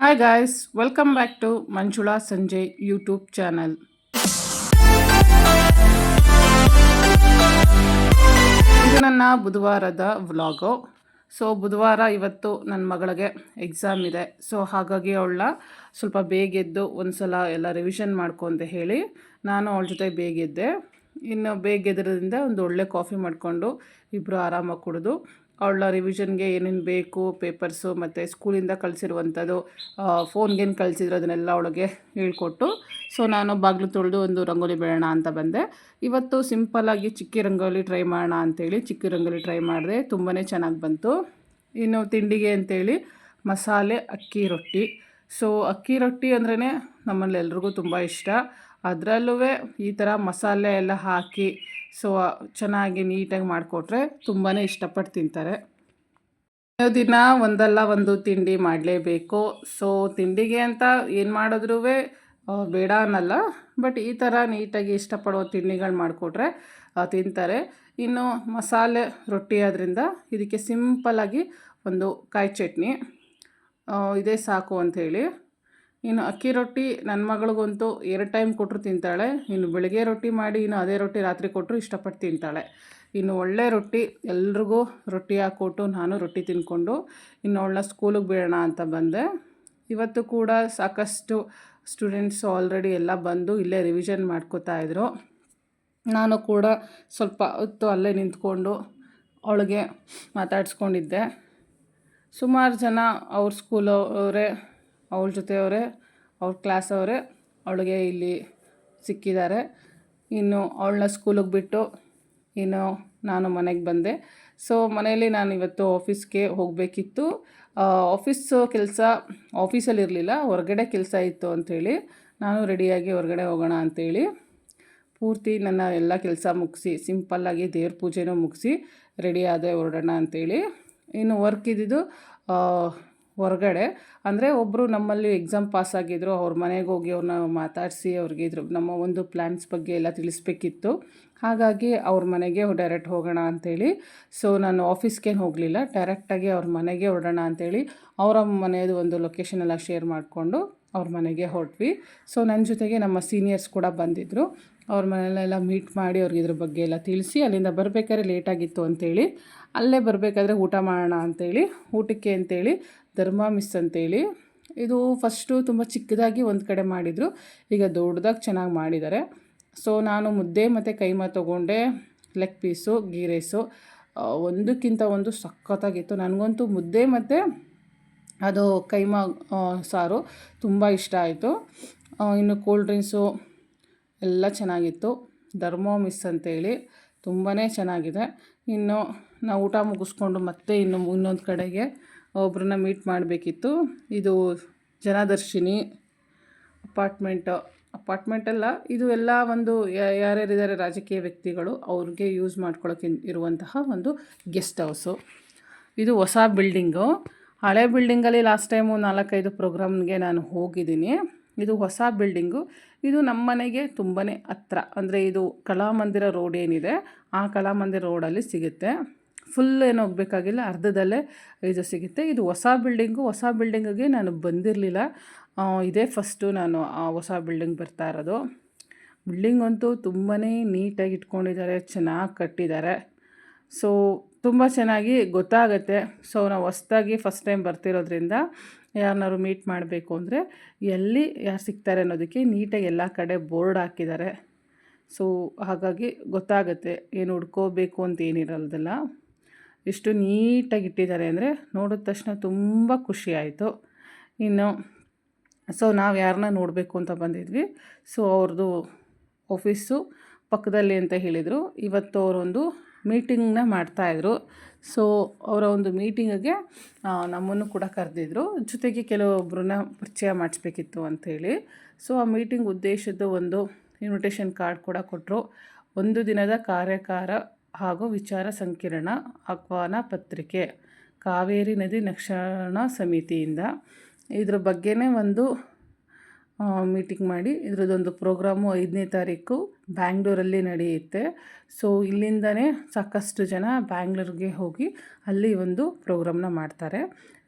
Hi guys welcome back to Manjula Sanjay YouTube channel ಇದು ನನ್ನ ಬುಧವಾರದ vlog so ಬುಧವಾರ ಇವತ್ತು ನನ್ನ ಮಗಳಿಗೆ ಎಕ್ಸಾಮ್ ಇದೆ. ಸೊ ಹಾಗಾಗಿ ಅವಳ ಸ್ವಲ್ಪ ಬೇಗ ಎದ್ದು ಒಂದು ಸಲ ಎಲ್ಲ ರಿವಿಷನ್ ಮಾಡ್ಕೊ ಅಂತ ಹೇಳಿ ನಾನು ಅವಳ ಜೊತೆ ಬೇಗ ಎದ್ದೆ. ಇನ್ನು ಬೇಗ ಒಂದು ಒಳ್ಳೆ ಕಾಫಿ ಮಾಡಿಕೊಂಡು ಇಬ್ಬರು ಆರಾಮಾಗಿ ಕುಡಿದು ಅವಳ ರಿವಿಷನ್ಗೆ ಏನೇನು ಬೇಕು ಪೇಪರ್ಸು ಮತ್ತು ಸ್ಕೂಲಿಂದ ಕಳಿಸಿರುವಂಥದ್ದು ಫೋನ್ಗೇನು ಕಳಿಸಿದ್ರು, ಅದನ್ನೆಲ್ಲ ಅವಳಿಗೆ ಹೇಳ್ಕೊಟ್ಟು. ಸೊ ನಾನು ಬಾಗಿಲು ತೊಳೆದು ಒಂದು ರಂಗೋಲಿ ಬೆಳೋಣ ಅಂತ ಬಂದೆ. ಇವತ್ತು ಸಿಂಪಲ್ಲಾಗಿ ಚಿಕ್ಕಿ ರಂಗೋಲಿ ಟ್ರೈ ಮಾಡೋಣ ಅಂತೇಳಿ ಚಿಕ್ಕಿ ರಂಗೋಲಿ ಟ್ರೈ ಮಾಡಿದೆ. ತುಂಬಾ ಚೆನ್ನಾಗಿ ಬಂತು. ಇನ್ನು ತಿಂಡಿಗೆ ಅಂತೇಳಿ ಮಸಾಲೆ, ಅಕ್ಕಿ ರೊಟ್ಟಿ. ಸೊ ಅಕ್ಕಿ ರೊಟ್ಟಿ ಅಂದ್ರೇ ನಮ್ಮಲ್ಲಿ ಎಲ್ರಿಗೂ ತುಂಬ ಇಷ್ಟ. ಅದರಲ್ಲೂ ಈ ಥರ ಮಸಾಲೆ ಎಲ್ಲ ಹಾಕಿ ಸೊ, ಚೆನ್ನಾಗಿ ನೀಟಾಗಿ ಮಾಡಿಕೊಟ್ರೆ ತುಂಬಾ ಇಷ್ಟಪಟ್ಟು ತಿಂತಾರೆ. ದಿನ ಒಂದಲ್ಲ ಒಂದು ತಿಂಡಿ ಮಾಡಲೇಬೇಕು. ಸೊ, ತಿಂಡಿಗೆ ಅಂತ ಏನು ಮಾಡಿದ್ರೂ ಬೇಡ ಅನ್ನಲ್ಲ. ಬಟ್ ಈ ಥರ ನೀಟಾಗಿ ಇಷ್ಟಪಡೋ ತಿಂಡಿಗಳು ಮಾಡಿಕೊಟ್ರೆ ತಿಂತಾರೆ. ಇನ್ನು ಮಸಾಲೆ ರೊಟ್ಟಿ ಆದ್ರಿಂದ ಇದಕ್ಕೆ ಸಿಂಪಲ್ಲಾಗಿ ಒಂದು ಕಾಯಿ ಚಟ್ನಿ ಇದೇ ಸಾಕು ಅಂಥೇಳಿ. ಇನ್ನು ಅಕ್ಕಿ ರೊಟ್ಟಿ ನನ್ನ ಮಗಳಿಗಂತೂ ಎರಡು ಟೈಮ್ ಕೊಟ್ಟರು ತಿಂತಾಳೆ. ಇನ್ನು ಬೆಳಗ್ಗೆ ರೊಟ್ಟಿ ಮಾಡಿ, ಇನ್ನು ಅದೇ ರೊಟ್ಟಿ ರಾತ್ರಿ ಕೊಟ್ಟರು ಇಷ್ಟಪಟ್ಟು ತಿಂತಾಳೆ. ಇನ್ನು ಒಳ್ಳೆ ರೊಟ್ಟಿ, ಎಲ್ರಿಗೂ ರೊಟ್ಟಿ ಹಾಕ್ಕೊಟ್ಟು ನಾನು ರೊಟ್ಟಿ ತಿಂದ್ಕೊಂಡು ಇನ್ನು ಅವಳನ್ನ ಸ್ಕೂಲಿಗೆ ಬಿಡೋಣ ಅಂತ ಬಂದೆ. ಇವತ್ತು ಕೂಡ ಸಾಕಷ್ಟು ಸ್ಟೂಡೆಂಟ್ಸ್ ಆಲ್ರೆಡಿ ಎಲ್ಲ ಬಂದು ಇಲ್ಲೇ ರಿವಿಷನ್ ಮಾಡ್ಕೋತಾ ಇದ್ರು. ನಾನು ಕೂಡ ಸ್ವಲ್ಪ ಹೊತ್ತು ಅಲ್ಲೇ ನಿಂತ್ಕೊಂಡು ಅವಳಿಗೆ ಮಾತಾಡಿಸ್ಕೊಂಡಿದ್ದೆ. ಸುಮಾರು ಜನ ಅವ್ರ ಸ್ಕೂಲವರೇ ಅವಳ ಜೊತೆಯವರೇ, ಅವ್ರ ಅವರೇ ಅವಳಿಗೆ ಇಲ್ಲಿ ಸಿಕ್ಕಿದ್ದಾರೆ. ಇನ್ನು ಅವಳನ್ನ ಸ್ಕೂಲಿಗೆ ಬಿಟ್ಟು ಇನ್ನು ನಾನು ಮನೆಗೆ ಬಂದೆ. ಸೊ ಮನೆಯಲ್ಲಿ ನಾನು ಇವತ್ತು ಆಫೀಸ್ಗೆ ಹೋಗಬೇಕಿತ್ತು. ಆಫೀಸ್ ಕೆಲಸ ಆಫೀಸಲ್ಲಿ ಇರಲಿಲ್ಲ, ಹೊರಗಡೆ ಕೆಲಸ ಇತ್ತು ಅಂಥೇಳಿ ನಾನು ರೆಡಿಯಾಗಿ ಹೊರಗಡೆ ಹೋಗೋಣ ಅಂಥೇಳಿ ಪೂರ್ತಿ ನನ್ನ ಎಲ್ಲ ಕೆಲಸ ಮುಗಿಸಿ ಸಿಂಪಲ್ಲಾಗಿ ದೇವ್ರ ಪೂಜೆನೂ ಮುಗಿಸಿ ರೆಡಿಯಾದೆ ಹೊರಡೋಣ ಅಂಥೇಳಿ ಇನ್ನು ವರ್ಕ್ ಇದ್ದಿದ್ದು ಹೊರಗಡೆ. ಅಂದರೆ ಒಬ್ಬರು ನಮ್ಮಲ್ಲಿ ಎಕ್ಸಾಮ್ ಪಾಸ್ ಆಗಿದ್ರು, ಅವ್ರ ಮನೆಗೆ ಹೋಗಿ ಅವ್ರನ್ನ ಮಾತಾಡಿಸಿ ಅವ್ರಿಗೆ ಇದ್ರ, ನಮ್ಮ ಒಂದು ಪ್ಲ್ಯಾನ್ಸ್ ಬಗ್ಗೆ ಎಲ್ಲ ತಿಳಿಸ್ಬೇಕಿತ್ತು. ಹಾಗಾಗಿ ಅವ್ರ ಮನೆಗೆ ಡೈರೆಕ್ಟ್ ಹೋಗೋಣ ಅಂಥೇಳಿ ಸೊ ನಾನು ಆಫೀಸ್ಗೇನು ಹೋಗಲಿಲ್ಲ ಡೈರೆಕ್ಟಾಗಿ ಅವ್ರ ಮನೆಗೆ ಹೊರಡೋಣ ಅಂಥೇಳಿ ಅವರ ಮನೆಯದು ಒಂದು ಲೊಕೇಶನ್ ಎಲ್ಲ ಶೇರ್ ಮಾಡಿಕೊಂಡು ಅವ್ರ ಮನೆಗೆ ಹೊರಟ್ವಿ. ಸೊ ನನ್ನ ಜೊತೆಗೆ ನಮ್ಮ ಸೀನಿಯರ್ಸ್ ಕೂಡ ಬಂದಿದ್ದರು ಅವ್ರ ಮನೆಯಲ್ಲೆಲ್ಲ ಮೀಟ್ ಮಾಡಿ ಅವ್ರಿಗೆ ಇದ್ರ ಬಗ್ಗೆ ಎಲ್ಲ ತಿಳಿಸಿ ಅಲ್ಲಿಂದ ಬರಬೇಕಾದ್ರೆ ಲೇಟಾಗಿತ್ತು ಅಂಥೇಳಿ ಅಲ್ಲೇ ಬರಬೇಕಾದ್ರೆ ಊಟ ಮಾಡೋಣ ಅಂಥೇಳಿ ಊಟಕ್ಕೆ ಅಂತೇಳಿ, ಧರ್ಮ ಮಿಸ್ ಅಂತೇಳಿ, ಇದು ಫಸ್ಟು ತುಂಬ ಚಿಕ್ಕದಾಗಿ ಒಂದು ಕಡೆ ಮಾಡಿದರು, ಈಗ ದೊಡ್ಡದಾಗಿ ಚೆನ್ನಾಗಿ ಮಾಡಿದ್ದಾರೆ ಸೊ ನಾನು ಮುದ್ದೆ ಮತ್ತು ಕೈಮಾ ತೊಗೊಂಡೆ ಲೆಗ್ ಪೀಸು ಗೀ ರೈಸು ಒಂದಕ್ಕಿಂತ ಒಂದು ಸಖತ್ತಾಗಿತ್ತು. ನನಗಂತೂ ಮುದ್ದೆ ಮತ್ತು ಅದು ಕೈಮಾ ಸಾರು ತುಂಬ ಇಷ್ಟ ಆಯಿತು. ಇನ್ನು ಕೂಲ್ ಡ್ರಿಂಕ್ಸು ಎಲ್ಲ ಚೆನ್ನಾಗಿತ್ತು. ಧರ್ಮೋ ಮಿಸ್ ಅಂತೇಳಿ ತುಂಬಾ ಚೆನ್ನಾಗಿದೆ. ಇನ್ನು ನಾವು ಊಟ ಮುಗಿಸ್ಕೊಂಡು ಮತ್ತೆ ಇನ್ನು ಇನ್ನೊಂದು ಕಡೆಗೆ ಒಬ್ಬರನ್ನ ಮೀಟ್ ಮಾಡಬೇಕಿತ್ತು. ಇದು ಜನದರ್ಶಿನಿ ಅಪಾರ್ಟ್ಮೆಂಟು ಅಪಾರ್ಟ್ಮೆಂಟಲ್ಲ ಇದು ಎಲ್ಲ ಒಂದು ಯಾರ್ಯಾರಿದ್ದಾರೆ ರಾಜಕೀಯ ವ್ಯಕ್ತಿಗಳು, ಅವ್ರಿಗೆ ಯೂಸ್ ಮಾಡ್ಕೊಳ್ಳೋಕೆ ಇರುವಂತಹ ಒಂದು ಗೆಸ್ಟ್ ಹೌಸು ಇದು ಹೊಸ ಬಿಲ್ಡಿಂಗು ಹಳೆ ಬಿಲ್ಡಿಂಗಲ್ಲಿ ಲಾಸ್ಟ್ ಟೈಮು ನಾಲ್ಕೈದು ಪ್ರೋಗ್ರಾಮ್ಗೆ ನಾನು ಹೋಗಿದ್ದೀನಿ. ಇದು ಹೊಸ ಬಿಲ್ಡಿಂಗು ಇದು ನಮ್ಮ ಮನೆಗೆ ತುಂಬಾ ಹತ್ರ. ಅಂದರೆ ಇದು ಕಲಾಮಂದಿರ ರೋಡ್ ಏನಿದೆ, ಆ ಕಲಾಮಂದಿರ ರೋಡಲ್ಲಿ ಸಿಗುತ್ತೆ. ಫುಲ್ ಏನು ಹೋಗಬೇಕಾಗಿಲ್ಲ, ಅರ್ಧದಲ್ಲೇ ಇದು ಸಿಗುತ್ತೆ. ಇದು ಹೊಸ ಬಿಲ್ಡಿಂಗು ಹೊಸ ಬಿಲ್ಡಿಂಗಿಗೆ ನಾನು ಬಂದಿರಲಿಲ್ಲ. ಇದೇ ಫಸ್ಟು ನಾನು ಆ ಹೊಸ ಬಿಲ್ಡಿಂಗ್ ಬರ್ತಾ ಇರೋದು. ಬಿಲ್ಡಿಂಗ್ ಅಂತೂ ತುಂಬಾ ನೀಟಾಗಿ ಇಟ್ಕೊಂಡಿದ್ದಾರೆ, ಚೆನ್ನಾಗಿ ಕಟ್ಟಿದ್ದಾರೆ. ಸೊ ತುಂಬ ಚೆನ್ನಾಗಿ ಗೊತ್ತಾಗುತ್ತೆ. ಸೊ ನಾವು ಹೊಸ್ದಾಗಿ ಫಸ್ಟ್ ಟೈಮ್ ಬರ್ತಿರೋದ್ರಿಂದ ಯಾರನ್ನಾರು ಮೀಟ್ ಮಾಡಬೇಕು ಅಂದರೆ ಎಲ್ಲಿ ಯಾರು ಸಿಗ್ತಾರೆ ಅನ್ನೋದಕ್ಕೆ ನೀಟಾಗಿ ಎಲ್ಲ ಕಡೆ ಬೋರ್ಡ್ ಹಾಕಿದ್ದಾರೆ ಸೊ ಹಾಗಾಗಿ ಗೊತ್ತಾಗುತ್ತೆ ಏನು ಹುಡ್ಕೋಬೇಕು ಅಂತ ಏನಿರಲ್ದಲ್ಲ. ಎಷ್ಟು ನೀಟಾಗಿ ಇಟ್ಟಿದ್ದಾರೆ ಅಂದರೆ ನೋಡಿದ ತಕ್ಷಣ ತುಂಬ ಖುಷಿ ಆಯಿತು. ಇನ್ನು ಸೊ ನಾವು ಯಾರನ್ನ ನೋಡಬೇಕು ಅಂತ ಬಂದಿದ್ವಿ. ಸೊ ಅವ್ರದ್ದು ಆಫೀಸು ಪಕ್ಕದಲ್ಲಿ ಅಂತ ಹೇಳಿದರು. ಇವತ್ತು ಅವರೊಂದು ಮೀಟಿಂಗ್ನ ಮಾಡ್ತಾಯಿದ್ರು. ಸೊ ಅವರ ಒಂದು ಮೀಟಿಂಗಿಗೆ ನಮ್ಮನ್ನು ಕೂಡ ಕರೆದಿದ್ರು. ಜೊತೆಗೆ ಕೆಲವೊಬ್ಬರನ್ನ ಪರಿಚಯ ಮಾಡಿಸ್ಬೇಕಿತ್ತು ಅಂಥೇಳಿ. ಸೊ ಆ ಮೀಟಿಂಗ್ ಉದ್ದೇಶದ ಒಂದು ಇನ್ವಿಟೇಷನ್ ಕಾರ್ಡ್ ಕೂಡ ಕೊಟ್ಟರು ಒಂದು ದಿನದ ಕಾರ್ಯಕಾರ ಹಾಗೂ ವಿಚಾರ ಸಂಕಿರಣ, ಆಹ್ವಾನ ಪತ್ರಿಕೆ, ಕಾವೇರಿ ನದಿ ನಕ್ಷಣ ಸಮಿತಿಯಿಂದ. ಇದ್ರ ಬಗ್ಗೆನೇ ಒಂದು ಮೀಟಿಂಗ್ ಮಾಡಿ ಇದರದ್ದೊಂದು ಪ್ರೋಗ್ರಾಮು ಐದನೇ ತಾರೀಕು ಬ್ಯಾಂಗ್ಳೂರಲ್ಲಿ ನಡೆಯುತ್ತೆ. ಸೊ ಇಲ್ಲಿಂದನೇ ಸಾಕಷ್ಟು ಜನ ಬ್ಯಾಂಗ್ಳೂರಿಗೆ ಹೋಗಿ ಅಲ್ಲಿ ಒಂದು ಪ್ರೋಗ್ರಾಮ್ನ ಮಾಡ್ತಾರೆ.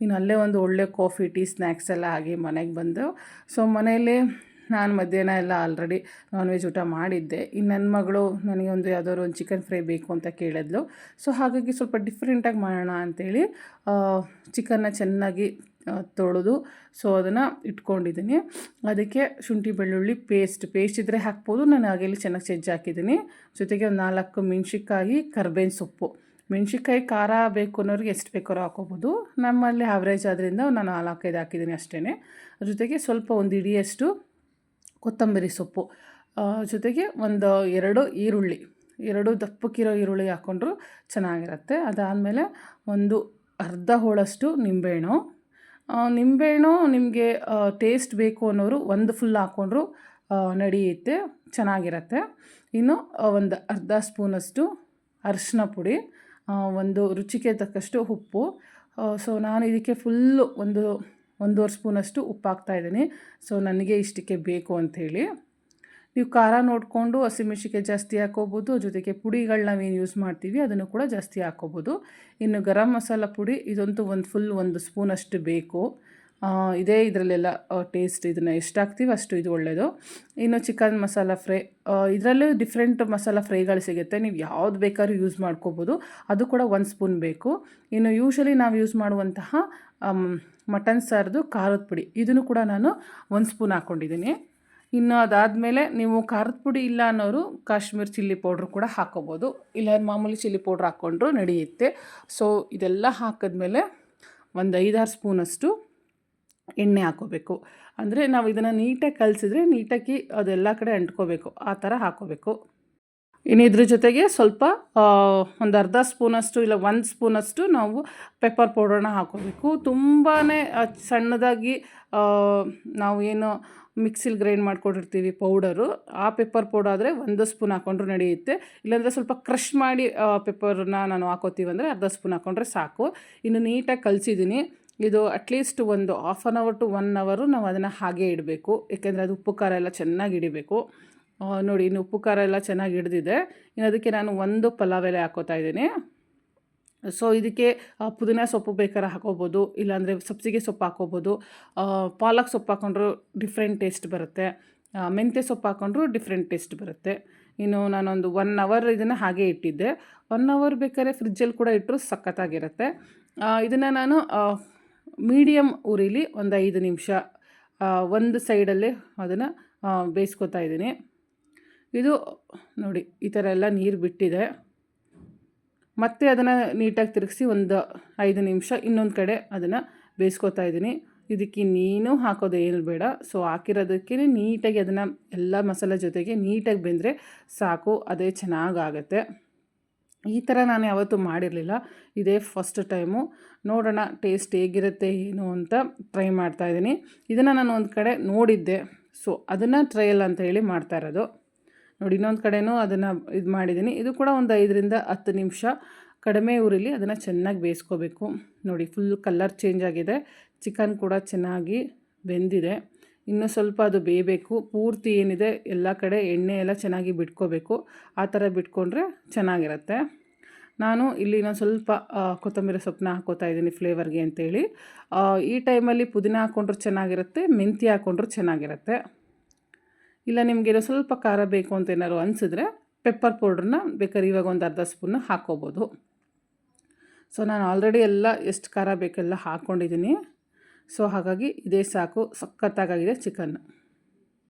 ಇನ್ನು ಅಲ್ಲೇ ಒಂದು ಒಳ್ಳೆ ಕಾಫಿ ಟೀ ಸ್ನ್ಯಾಕ್ಸ್ ಎಲ್ಲ ಆಗಿ ಮನೆಗೆ ಬಂದು ಸೊ ಮನೆಯಲ್ಲೇ ನಾನು ಮಧ್ಯಾಹ್ನ ಎಲ್ಲ ಆಲ್ರೆಡಿ ನಾನ್ ವೆಜ್ ಊಟ ಮಾಡಿದ್ದೆ. ಇನ್ನು ನನ್ನ ಮಗಳು ನನಗೆ ಒಂದು ಯಾವುದಾದ್ರು ಒಂದು ಚಿಕನ್ ಫ್ರೈ ಬೇಕು ಅಂತ ಕೇಳಿದ್ಲು. ಸೊ ಹಾಗಾಗಿ ಸ್ವಲ್ಪ ಡಿಫ್ರೆಂಟಾಗಿ ಮಾಡೋಣ ಅಂಥೇಳಿ ಚಿಕನ್ನ ಚೆನ್ನಾಗಿ ತೊಳೆದು ಸೊ ಅದನ್ನು ಇಟ್ಕೊಂಡಿದ್ದೀನಿ. ಅದಕ್ಕೆ ಶುಂಠಿ ಬೆಳ್ಳುಳ್ಳಿ ಪೇಸ್ಟ್ ಪೇಸ್ಟ್ ಇದ್ದರೆ ಹಾಕ್ಬೋದು, ನಾನು ಹಾಗೆಲ್ಲಿ ಚೆನ್ನಾಗಿ ಚೆಜ್ಜಿ ಹಾಕಿದ್ದೀನಿ. ಜೊತೆಗೆ ಒಂದು ನಾಲ್ಕು ಮೆಣ್ಸಿನ್ಕಾಯಿ ಕರ್ಬೇವಿನ ಸೊಪ್ಪು. ಮೆಣ್ಸಿನ್ಕಾಯಿ ಖಾರ ಬೇಕು ಅನ್ನೋರಿಗೆ ಎಷ್ಟು ಬೇಕಾದ್ರೂ ಹಾಕೋಬೋದು ನಮ್ಮಲ್ಲಿ ಆವ್ರೇಜ್ ಆದ್ದರಿಂದ ನಾನು ನಾಲ್ಕೈದು ಹಾಕಿದ್ದೀನಿ ಅಷ್ಟೇ ಜೊತೆಗೆ ಸ್ವಲ್ಪ ಒಂದು ಇಡಿಯಷ್ಟು ಕೊತ್ತಂಬರಿ ಸೊಪ್ಪು. ಜೊತೆಗೆ ಒಂದು ಎರಡು ಈರುಳ್ಳಿ. ಎರಡು ದಪ್ಪಕ್ಕಿರೋ ಈರುಳ್ಳಿ ಹಾಕ್ಕೊಂಡ್ರು ಚೆನ್ನಾಗಿರುತ್ತೆ. ಅದಾದಮೇಲೆ ಒಂದು ಅರ್ಧ ಹೋಳಷ್ಟು ನಿಂಬೆಹಣ್ಣು. ನಿಂಬೆಹಣ್ಣು ನಿಮಗೆ ಟೇಸ್ಟ್ ಬೇಕು ಅನ್ನೋರು ಒಂದು ಫುಲ್ ಹಾಕ್ಕೊಂಡ್ರು ನಡೆಯುತ್ತೆ, ಚೆನ್ನಾಗಿರತ್ತೆ. ಇನ್ನು ಒಂದು ಅರ್ಧ ಸ್ಪೂನಷ್ಟು ಅರಿಶಿನ ಪುಡಿ ಒಂದು ರುಚಿಗೆ ತಕ್ಕಷ್ಟು ಉಪ್ಪು. ಸೊ ನಾನು ಇದಕ್ಕೆ ಫುಲ್ಲು ಒಂದು, ಒಂದೂವರೆ ಸ್ಪೂನಷ್ಟು ಉಪ್ಪು ಹಾಕ್ತಾಯಿದ್ದೀನಿ ಸೊ ನನಗೆ ಇಷ್ಟಕ್ಕೆ ಬೇಕು ಅಂಥೇಳಿ. ನೀವು ಖಾರ ನೋಡಿಕೊಂಡು ಹಸಿಮೆಣ್ಸಿನ್ಕಾಯಿ ಜಾಸ್ತಿ ಹಾಕೋಬೋದು, ಜೊತೆಗೆ ಪುಡಿಗಳು ನಾವೇನು ಯೂಸ್ ಮಾಡ್ತೀವಿ, ಅದನ್ನು ಕೂಡ ಜಾಸ್ತಿ ಹಾಕೋಬೋದು. ಇನ್ನು ಗರಂ ಮಸಾಲ ಪುಡಿ, ಇದಂತೂ ಒಂದು ಫುಲ್ ಒಂದು ಸ್ಪೂನ್ ಅಷ್ಟು ಬೇಕು. ಇದೇ ಇದರಲ್ಲೆಲ್ಲ ಟೇಸ್ಟ್ ಇದನ್ನು ಎಷ್ಟು ಹಾಕ್ತೀವಿ ಅಷ್ಟು ಇದು ಒಳ್ಳೆಯದು ಇನ್ನು ಚಿಕನ್ ಮಸಾಲ ಫ್ರೈ ಇದರಲ್ಲೂ ಡಿಫ್ರೆಂಟ್ ಮಸಾಲ ಫ್ರೈಗಳು ಸಿಗುತ್ತೆ. ನೀವು ಯಾವ್ದು ಬೇಕಾದ್ರೂ ಯೂಸ್ ಮಾಡ್ಕೋಬೋದು. ಅದು ಕೂಡ ಒಂದು ಸ್ಪೂನ್ ಬೇಕು. ಇನ್ನು ಯೂಶಲಿ ನಾವು ಯೂಸ್ ಮಾಡುವಂತಹ ಮಟನ್ ಸಾರ್ದು ಖಾರದ ಪುಡಿ, ಇದನ್ನು ಕೂಡ ನಾನು ಒಂದು ಸ್ಪೂನ್ ಹಾಕ್ಕೊಂಡಿದ್ದೀನಿ ಇನ್ನು ಅದಾದಮೇಲೆ ನೀವು ಖಾರದ ಪುಡಿ ಇಲ್ಲ ಅನ್ನೋರು ಕಾಶ್ಮೀರ್ ಚಿಲ್ಲಿ ಪೌಡ್ರ್ ಕೂಡ ಹಾಕೋಬೋದು. ಇಲ್ಲ ಮಾಮೂಲಿ ಚಿಲ್ಲಿ ಪೌಡ್ರ್ ಹಾಕ್ಕೊಂಡ್ರು ನಡೆಯುತ್ತೆ. ಸೊ ಇದೆಲ್ಲ ಹಾಕಿದ್ಮೇಲೆ ಒಂದು ಐದಾರು ಸ್ಪೂನಷ್ಟು ಎಣ್ಣೆ ಹಾಕೋಬೇಕು. ಅಂದರೆ ನಾವು ಇದನ್ನು ನೀಟಾಗಿ ಕಲಸಿದ್ರೆ ನೀಟಾಗಿ ಅದೆಲ್ಲ ಕಡೆ ಅಂಟ್ಕೋಬೇಕು. ಆ ಥರ ಹಾಕೋಬೇಕು. ಇನ್ನು ಇದ್ರ ಜೊತೆಗೆ ಸ್ವಲ್ಪ ಒಂದು ಅರ್ಧ ಸ್ಪೂನಷ್ಟು ಇಲ್ಲ ಒಂದು ಸ್ಪೂನಷ್ಟು ನಾವು ಪೆಪ್ಪರ್ ಪೌಡ್ರನ್ನ ಹಾಕೋಬೇಕು. ತುಂಬಾ ಸಣ್ಣದಾಗಿ ನಾವು ಏನು ಮಿಕ್ಸಿಲಿ ಗ್ರೈಂಡ್ ಮಾಡ್ಕೊಂಡಿರ್ತೀವಿ ಪೌಡರು. ಆ ಪೆಪ್ಪರ್ ಪೌಡರ್ ಆದರೆ ಒಂದು ಸ್ಪೂನ್ ಹಾಕ್ಕೊಂಡ್ರೆ ನಡೆಯುತ್ತೆ. ಇಲ್ಲಾಂದರೆ ಸ್ವಲ್ಪ ಕ್ರಷ್ ಮಾಡಿ ಪೆಪ್ಪರ್ನ ನಾನು ಹಾಕೋತೀವಿ ಅಂದರೆ ಅರ್ಧ ಸ್ಪೂನ್ ಹಾಕ್ಕೊಂಡ್ರೆ ಸಾಕು. ಇನ್ನು ನೀಟಾಗಿ ಕಲಿಸಿದ್ದೀನಿ. ಇದು ಅಟ್ಲೀಸ್ಟ್ ಒಂದು half an hour to one hour ನಾವು ಅದನ್ನು ಹಾಗೆ ಇಡಬೇಕು. ಏಕೆಂದರೆ ಅದು ಉಪ್ಪು ಖಾರ ಎಲ್ಲ ಚೆನ್ನಾಗಿ ಹಿಡಿಬೇಕು. ನೋಡಿ ಇನ್ನು ಉಪ್ಪು ಖಾರ ಎಲ್ಲ ಚೆನ್ನಾಗಿ ಹಿಡಿದಿದೆ. ಇನ್ನು ಅದಕ್ಕೆ ನಾನು ಒಂದು ಪಲಾವ್ ಎಲೆ ಹಾಕೋತಾ ಇದ್ದೀನಿ. ಸೊ ಇದಕ್ಕೆ ಪುದಿನ ಸೊಪ್ಪು ಬೇಕಾದ್ರೆ ಹಾಕೋಬೋದು, ಇಲ್ಲಾಂದರೆ ಸಬ್ಸಿಗೆ ಸೊಪ್ಪು ಹಾಕೋಬೋದು. ಪಾಲಕ್ ಸೊಪ್ಪು ಹಾಕ್ಕೊಂಡ್ರು ಡಿಫ್ರೆಂಟ್ ಟೇಸ್ಟ್ ಬರುತ್ತೆ. ಮೆಂತ್ಯ ಸೊಪ್ಪು ಹಾಕೊಂಡ್ರು ಡಿಫ್ರೆಂಟ್ ಟೇಸ್ಟ್ ಬರುತ್ತೆ. ಇನ್ನು ನಾನೊಂದು ಒನ್ ಅವರ್ ಇದನ್ನು ಹಾಗೆ ಇಟ್ಟಿದ್ದೆ. ಒನ್ ಅವರ್ ಬೇಕಾದ್ರೆ ಫ್ರಿಜ್ಜಲ್ಲಿ ಕೂಡ ಇಟ್ಟರು ಸಖತ್ತಾಗಿರುತ್ತೆ. ಇದನ್ನು ನಾನು ಮೀಡಿಯಮ್ ಉರಿಲಿ ಒಂದು ಐದು ನಿಮಿಷ ಒಂದು ಸೈಡಲ್ಲೇ ಅದನ್ನು ಬೇಯಿಸ್ಕೊತಾ ಇದ್ದೀನಿ. ಇದು ನೋಡಿ, ಈ ಥರ ಎಲ್ಲ ನೀರು ಬಿಟ್ಟಿದೆ. ಮತ್ತೆ ಅದನ್ನು ನೀಟಾಗಿ ತಿರುಗಿಸಿ ಒಂದು ಐದು ನಿಮಿಷ ಇನ್ನೊಂದು ಕಡೆ ಅದನ್ನು ಬೇಯಿಸ್ಕೊತಾ ಇದ್ದೀನಿ. ಇದಕ್ಕೆ ನೀನು ಹಾಕೋದು ಏನು ಬೇಡ. ಸೊ ಹಾಕಿರೋದಕ್ಕೆ ನೀಟಾಗಿ ಅದನ್ನು ಎಲ್ಲ ಮಸಾಲೆ ಜೊತೆಗೆ ನೀಟಾಗಿ ಬೆಂದರೆ ಸಾಕು, ಅದೇ ಚೆನ್ನಾಗಾಗತ್ತೆ. ಈ ಥರ ನಾನು ಯಾವತ್ತೂ ಮಾಡಿರಲಿಲ್ಲ. ಇದೇ ಫಸ್ಟ್ ಟೈಮು ನೋಡೋಣ ಟೇಸ್ಟ್ ಹೇಗಿರುತ್ತೆ, ಏನು ಅಂತ ಟ್ರೈ ಮಾಡ್ತಾ ಇದ್ದೀನಿ. ಇದನ್ನು ನಾನು ಒಂದು ಕಡೆ ನೋಡಿದ್ದೆ. ಸೊ ಅದನ್ನು ಟ್ರಯಲ್ ಅಂತ ಹೇಳಿ ಮಾಡ್ತಾ ಇರೋದು. ನೋಡಿ, ಇನ್ನೊಂದು ಕಡೆನೂ ಅದನ್ನು ಇದು ಮಾಡಿದ್ದೀನಿ ಇದು ಕೂಡ ಒಂದು ಐದರಿಂದ ಹತ್ತು ನಿಮಿಷ ಕಡಿಮೆ ಉರಿಲಿ ಅದನ್ನು ಚೆನ್ನಾಗಿ ಬೇಯಿಸ್ಕೋಬೇಕು. ನೋಡಿ ಫುಲ್ ಕಲರ್ ಚೇಂಜ್ ಆಗಿದೆ. ಚಿಕನ್ ಕೂಡ ಚೆನ್ನಾಗಿ ಬೆಂದಿದೆ. ಇನ್ನು ಸ್ವಲ್ಪ ಅದು ಬೇಯಬೇಕು. ಪೂರ್ತಿ ಏನಿದೆ, ಎಲ್ಲ ಕಡೆ ಎಣ್ಣೆ ಎಲ್ಲ ಚೆನ್ನಾಗಿ ಬಿಟ್ಕೋಬೇಕು. ಆ ಥರ ಬಿಟ್ಕೊಂಡ್ರೆ ಚೆನ್ನಾಗಿರುತ್ತೆ. ನಾನು ಇಲ್ಲಿ ನಾನು ಸ್ವಲ್ಪ ಕೊತ್ತಂಬರಿ ಸೊಪ್ಪನ್ನ ಹಾಕೋತಾ ಇದ್ದೀನಿ ಫ್ಲೇವರ್ಗೆ ಅಂತೇಳಿ. ಈ ಟೈಮಲ್ಲಿ ಪುದೀನ ಹಾಕ್ಕೊಂಡ್ರೂ ಚೆನ್ನಾಗಿರುತ್ತೆ, ಮೆಂತ್ಯ ಹಾಕ್ಕೊಂಡ್ರೂ ಚೆನ್ನಾಗಿರುತ್ತೆ. ಇಲ್ಲ ನಿಮಗೆ ಸ್ವಲ್ಪ ಖಾರ ಬೇಕು ಅಂತ ಏನಾದ್ರು ಅನಿಸಿದ್ರೆ ಪೆಪ್ಪರ್ ಪೌಡ್ರನ್ನ ಬೇಕಾದ್ರೆ ಇವಾಗ ಒಂದು ಅರ್ಧ ಸ್ಪೂನ್ನ ಹಾಕ್ಕೋಬೋದು ಸೊ ನಾನು ಆಲ್ರೆಡಿ ಎಲ್ಲ ಎಷ್ಟು ಖಾರ ಬೇಕೆಲ್ಲ ಹಾಕ್ಕೊಂಡಿದ್ದೀನಿ ಸೊ ಹಾಗಾಗಿ ಇದೇ ಸಾಕು ಸಖತ್ತಾಗಿದೆ ಚಿಕನ್